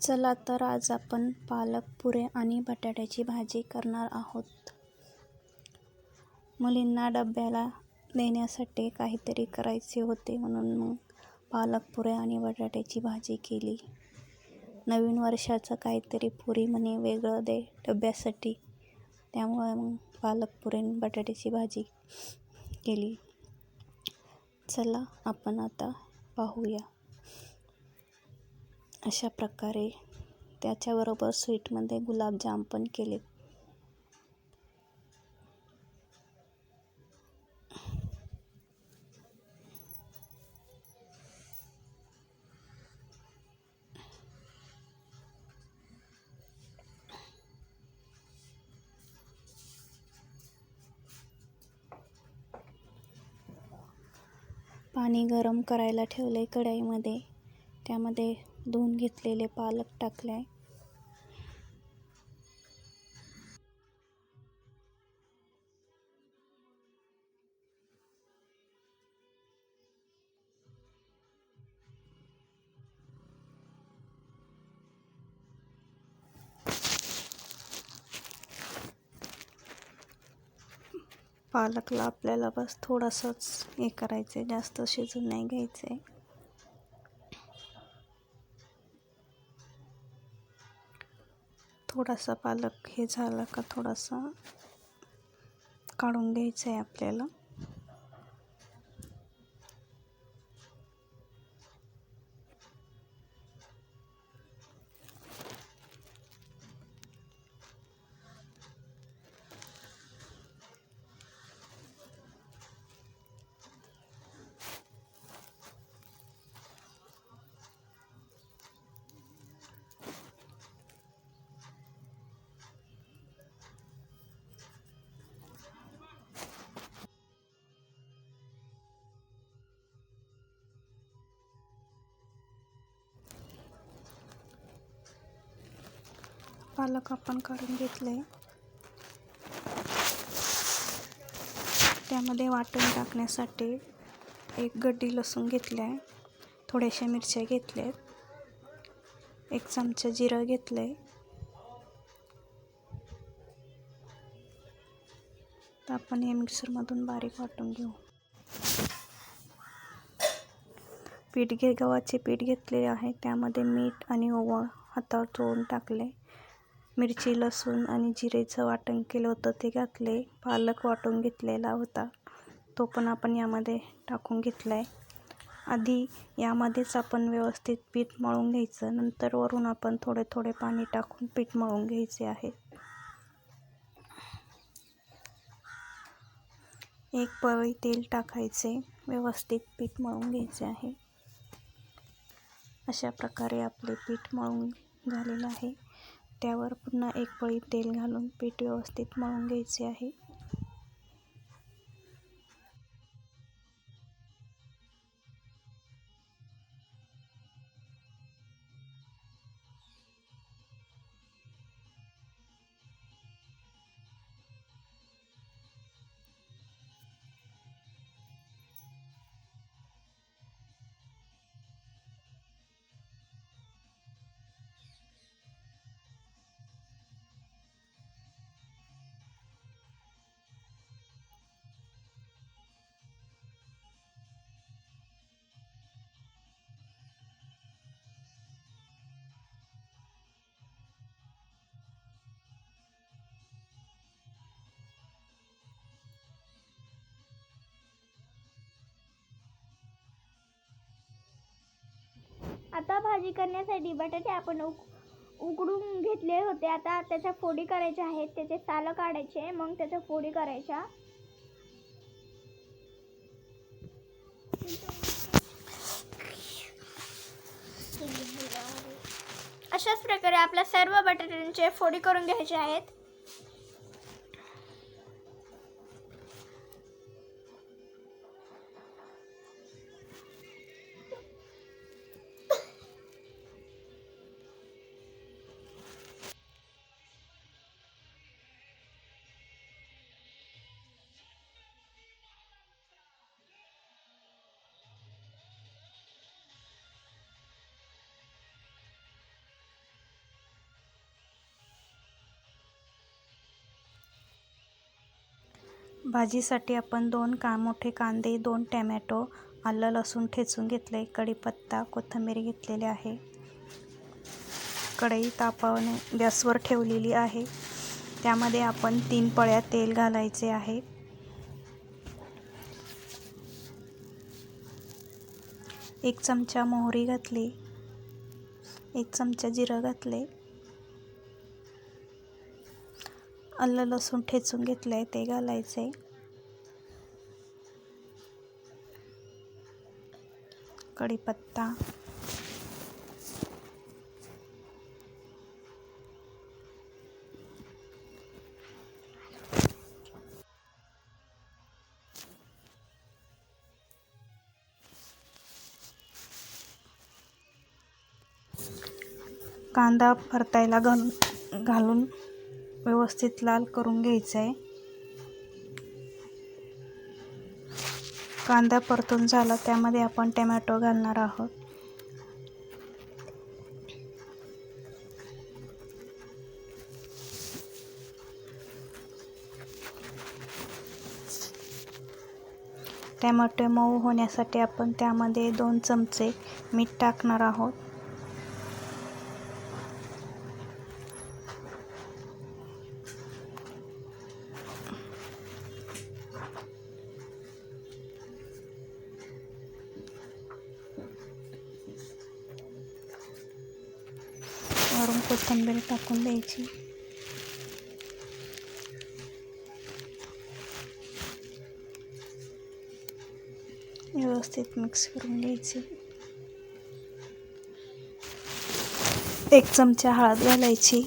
चला तर आज आपण पालक पुरे आणि बटाट्याची भाजी करणार आहोत. मुलींना डब्याला देण्यासाठी काहीतरी करायचे होते म्हणून मग पालक पुरे आणि बटाट्याची भाजी केली. नवीन वर्षाचं काहीतरी पुरी म्हणे वेगळं दे डब्यासाठी. त्यामुळे मग पालक पुरे आणि बटाट्याची भाजी केली. चला आपण आता पाहूया. अशा प्रकारे त्याच्याबरोबर स्वीटमध्ये गुलाबजाम पण केले. पाणी गरम करायला ठेवले कढईमध्ये. त्यामध्ये धुवून घेतलेले पालक टाकले. पालकला आपल्याला बस थोडंसंच हे करायचं आहे जास्त शिजून नाही घ्यायचं आहे थोडासा पालक हे झाला का थोडासा काढून घ्यायचं आहे आपल्याला. पालक आपण काढून घेतले त्यामध्ये वाटण टाकण्यासाठी एक गड्डी लसूण घेतले आहे थोड्याशा मिरच्या घेतल्या एक चमचा जिरं घेतलं आहे तर आपण हे मिक्सरमधून बारीक वाटून घेऊ. पीठ घे गव्हाचे पीठ घेतले आहे. त्यामध्ये मीठ आणि ओवा हातावर चोळून टाकले मिरची लसूण आणि जिरेचं वाटण केलं होतं. ते घातले. पालक वाटून घेतलेला होता. तो पण आपण यामध्ये टाकून घेतला आहे आधी यामध्येच आपण व्यवस्थित पीठ मळून घ्यायचं. नंतर वरून आपण थोडे थोडे पाणी टाकून पीठ मळून घ्यायचे आहे. एक पळी तेल टाकायचे. व्यवस्थित पीठ मळून घ्यायचे आहे. अशा प्रकारे आपले पीठ मळून झालेलं आहे. त्यावर पुन्हा एक पळी तेल घालून पीठ व्यवस्थित मळून घ्यायचे आहे. आता भाजी करण्यासाठी बटाटे आपण उक उकडून घेतले होते. आता त्याच्या फोडी करायच्या आहेत. त्याचे सालं काढायचे. मग त्याच्या फोडी करायच्या. अशाच प्रकारे आपल्या सर्व बटाट्यांचे फोडी करून घ्यायचे आहेत. भाजीसाठी आपण दोन का मोठे कांदे दोन टॅमॅटो आलं लसूण ठेचून घेतले कढीपत्ता कोथिंबीर घेतलेली आहे. कढई तापवणे गॅसवर ठेवलेली आहे. त्यामध्ये आपण तीन पळ्या तेल घालायचे आहे. एक चमचा मोहरी घातली. एक चमचा जिरं घातले. आलं लसूण ठेचून घेतलं आहे ते घालायचे कढीपत्ता. कांदा परतायला घालून घालून व्यवस्थित लाल करून घ्यायचा आहे कांदा परतून झाला त्यामध्ये आपण टमॅटो घालणार आहोत. टॅमॅटो मऊ होण्यासाठी आपण त्यामध्ये दोन चमचे मीठ टाकणार आहोत. वरून कोथिंबीर टाकून द्यायची. व्यवस्थित मिक्स करून घ्यायची. एक चमचा हळद घालायची.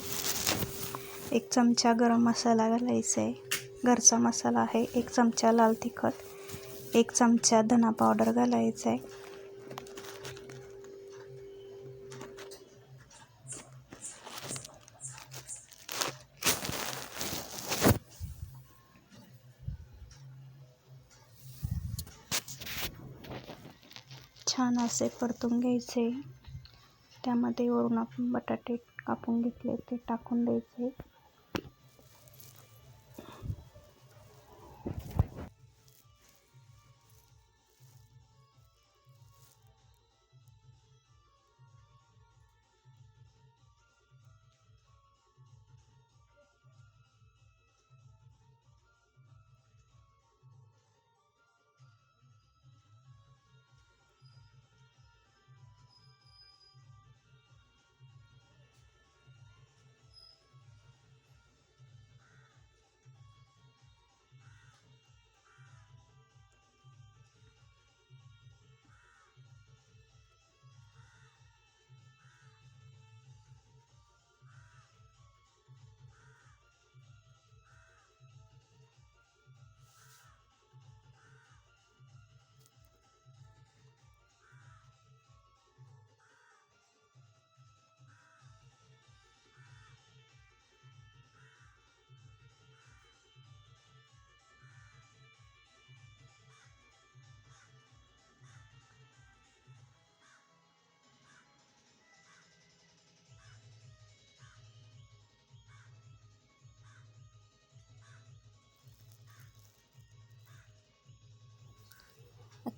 एक चमचा गरम मसाला घालायचा आहे. घरचा मसाला आहे. एक चमचा लाल तिखट. एक चमचा धना पावडर घालायचा आहे. छान असे परतून घ्यायचे. त्यामध्ये वरून आपण बटाटे कापून घेतले ते टाकून द्यायचे.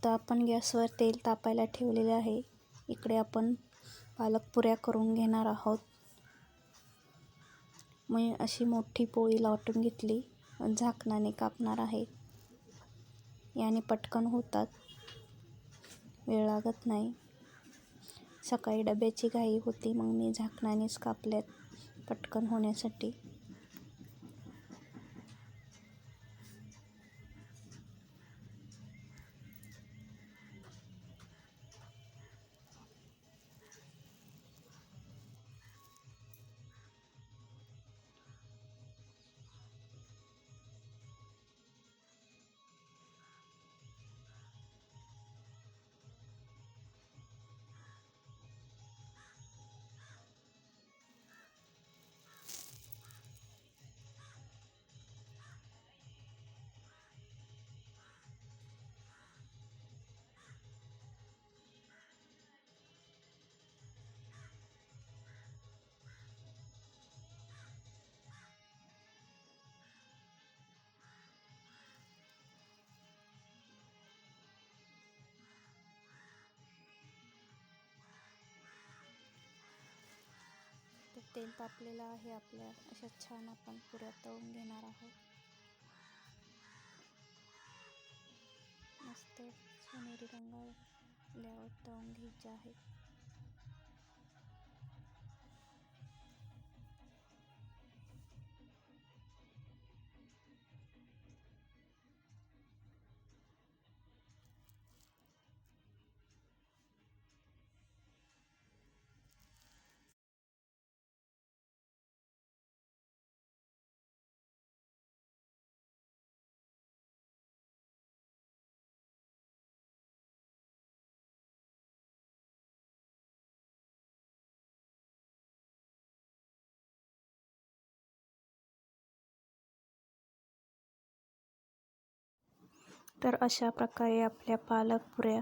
आता आपण गॅसवर तेल तापायला ठेवलेले आहे. इकडे आपण पालक पुऱ्या करून घेणार आहोत. मी अशी मोठी पोळी लाटून घेतली. झाकणाने कापणार आहे. याने पटकन होतात. वेळ लागत नाही. सकाळी डब्याची घाई होती मग मी झाकणानेच कापल्यात पटकन होण्यासाठी. तेल तापलेलं आहे आपल्या. अशा छान आपण पुऱ्या तळून घेणार आहोत. मस्त सोनेरी रंगावर तळून घ्यायचे आहे. तर अशा प्रकारे आपल्या पालक पुऱ्या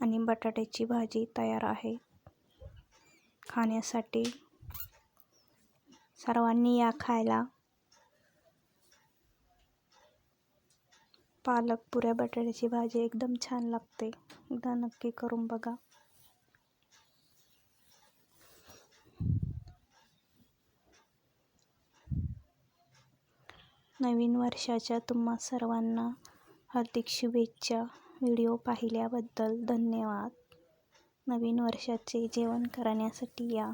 आणि बटाट्याची भाजी तयार आहे. खाण्यासाठी सर्वांनी या खायला पालक पुऱ्या बटाट्याची भाजी एकदम छान लागते. एकदा नक्की करून बघा. नवीन वर्षाच्या तुम्हा सर्वांना हार्दिक शुभेच्छा. व्हिडिओ पाहिल्याबद्दल धन्यवाद. नवीन वर्षाचे जेवण करण्यासाठी या.